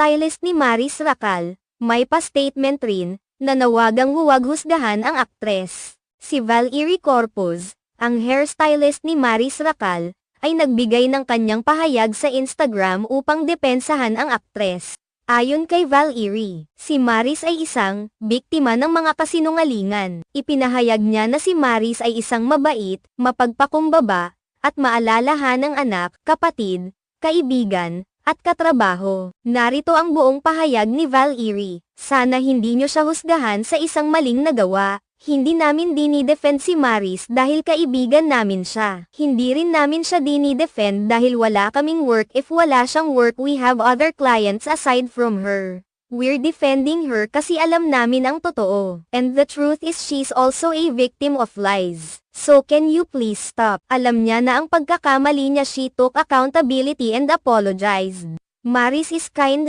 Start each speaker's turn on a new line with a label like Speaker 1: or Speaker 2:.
Speaker 1: hairstylist ni Maris Racal, may pa-statement rin, na nawagang huwag husgahan ang aktres. Si Valerie Corpus, ang hairstylist ni Maris Racal, ay nagbigay ng kanyang pahayag sa Instagram upang depensahan ang aktres. Ayon kay Valerie, si Maris ay isang biktima ng mga kasinungalingan. Ipinahayag niya na si Maris ay isang mabait, mapagpakumbaba, at maalalahan ng anak, kapatid, kaibigan, at katrabaho. Narito ang buong pahayag ni Valerie. Sana hindi nyo siya husgahan sa isang maling nagawa. Hindi namin dinidefend si Maris dahil kaibigan namin siya. Hindi rin namin siya dinidefend dahil wala kaming work if wala siyang work we have other clients aside from her. We're defending her kasi alam namin ang totoo. And the truth is she's also a victim of lies. So can you please stop? Alam niya na ang pagkakamali niya she took accountability and apologized. Maris is kind